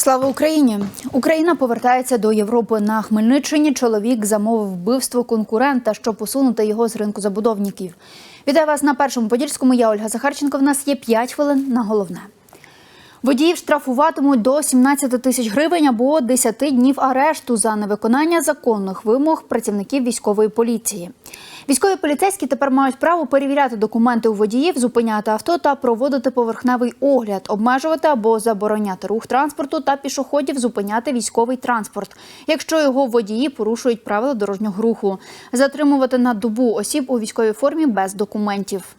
Слава Україні! Україна повертається до Європи на Хмельниччині. Чоловік замовив вбивство конкурента, щоб посунути його з ринку забудовників. Вітаю вас на першому подільському. Я Ольга Захарченко. В нас є 5 хвилин на головне. Водіїв штрафуватимуть до 17 тисяч гривень або 10 днів арешту за невиконання законних вимог працівників військової поліції. Військові поліцейські тепер мають право перевіряти документи у водіїв, зупиняти авто та проводити поверхневий огляд, обмежувати або забороняти рух транспорту та пішоходів зупиняти військовий транспорт, якщо його водії порушують правила дорожнього руху, затримувати на добу осіб у військовій формі без документів.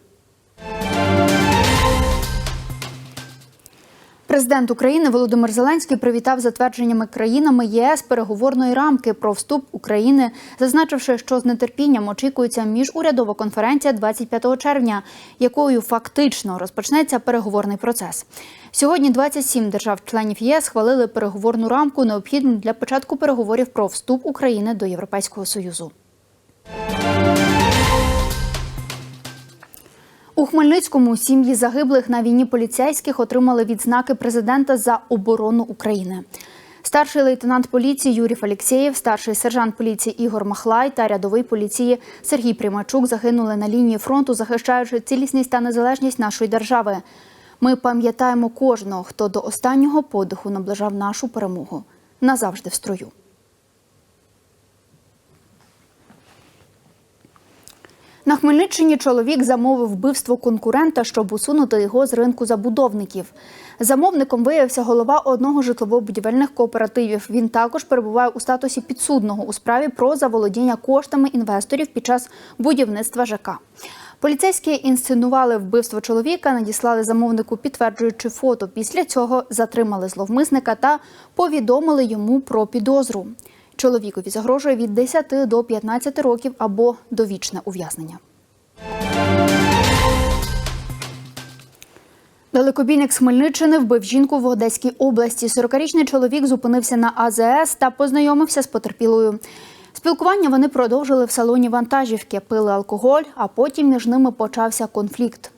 Президент України Володимир Зеленський привітав затвердженнями країнами ЄС переговорної рамки про вступ України, зазначивши, що з нетерпінням очікується міжурядова конференція 25 червня, якою фактично розпочнеться переговорний процес. Сьогодні 27 держав-членів ЄС схвалили переговорну рамку, необхідну для початку переговорів про вступ України до Європейського союзу. У Хмельницькому сім'ї загиблих на війні поліцейських отримали відзнаки президента за оборону України. Старший лейтенант поліції Юрій Алєксєєв, старший сержант поліції Ігор Махлай та рядовий поліції Сергій Примачук загинули на лінії фронту, захищаючи цілісність та незалежність нашої держави. Ми пам'ятаємо кожного, хто до останнього подиху наближав нашу перемогу назавжди в строю. На Хмельниччині чоловік замовив вбивство конкурента, щоб усунути його з ринку забудовників. Замовником виявився голова одного житлово-будівельних кооперативів. Він також перебуває у статусі підсудного у справі про заволодіння коштами інвесторів під час будівництва ЖК. Поліцейські інсценували вбивство чоловіка, надіслали замовнику, підтверджуючи фото. Після цього затримали зловмисника та повідомили йому про підозру. Чоловікові загрожує від 10 до 15 років або довічне ув'язнення. Далекобійник з Хмельниччини вбив жінку в Одеській області. 40-річний чоловік зупинився на АЗС та познайомився з потерпілою. Спілкування вони продовжили в салоні вантажівки, пили алкоголь, а потім між ними почався конфлікт.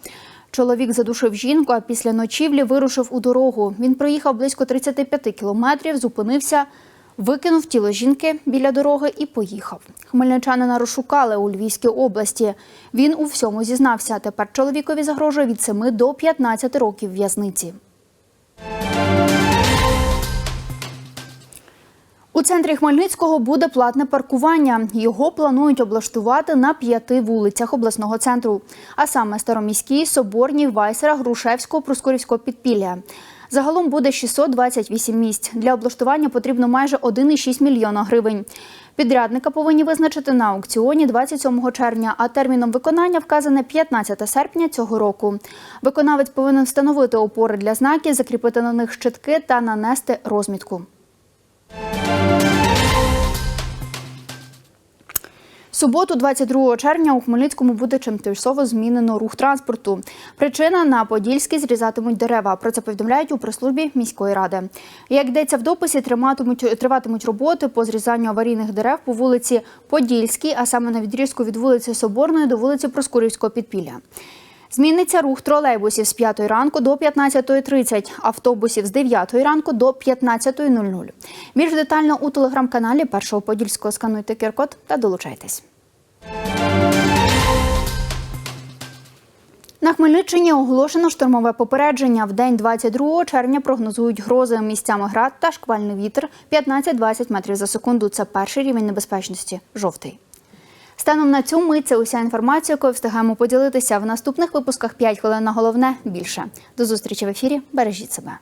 Чоловік задушив жінку, а після ночівлі вирушив у дорогу. Він проїхав близько 35 кілометрів, зупинився, викинув тіло жінки біля дороги і поїхав. Хмельничанина розшукали у Львівській області. Він у всьому зізнався. Тепер чоловікові загрожує від 7 до 15 років в'язниці. У центрі Хмельницького буде платне паркування. Його планують облаштувати на п'яти вулицях обласного центру, а саме Староміській, Соборній, Вайсера, Грушевського, Проскурівського підпілля. Загалом буде 628 місць. Для облаштування потрібно майже 1,6 мільйона гривень. Підрядника повинні визначити на аукціоні 27 червня, а терміном виконання вказане 15 серпня цього року. Виконавець повинен встановити опори для знаків, закріпити на них щитки та нанести розмітку. Суботу, 22 червня, у Хмельницькому буде тимчасово змінено рух транспорту. Причина на Подільській зрізатимуть дерева. Про це повідомляють у прес-службі міської ради. Як йдеться в дописі, триматимуть триватимуть роботи по зрізанню аварійних дерев по вулиці Подільській, а саме на відрізку від вулиці Соборної до вулиці Проскурівського підпілля. Зміниться рух тролейбусів з 5 ранку до 15.30, автобусів з 9 ранку до 15.00. Більш детально у телеграм-каналі Першого Подільського скануйте QR-код та долучайтесь. На Хмельниччині оголошено штормове попередження. В день 22 червня прогнозують грози місцями град та шквальний вітер 15-20 метрів за секунду. Це перший рівень небезпечності жовтий. Станом на цю мить це уся інформація, якою встигаємо поділитися в наступних випусках 5 хвилин на головне більше. До зустрічі в ефірі. Бережіть себе.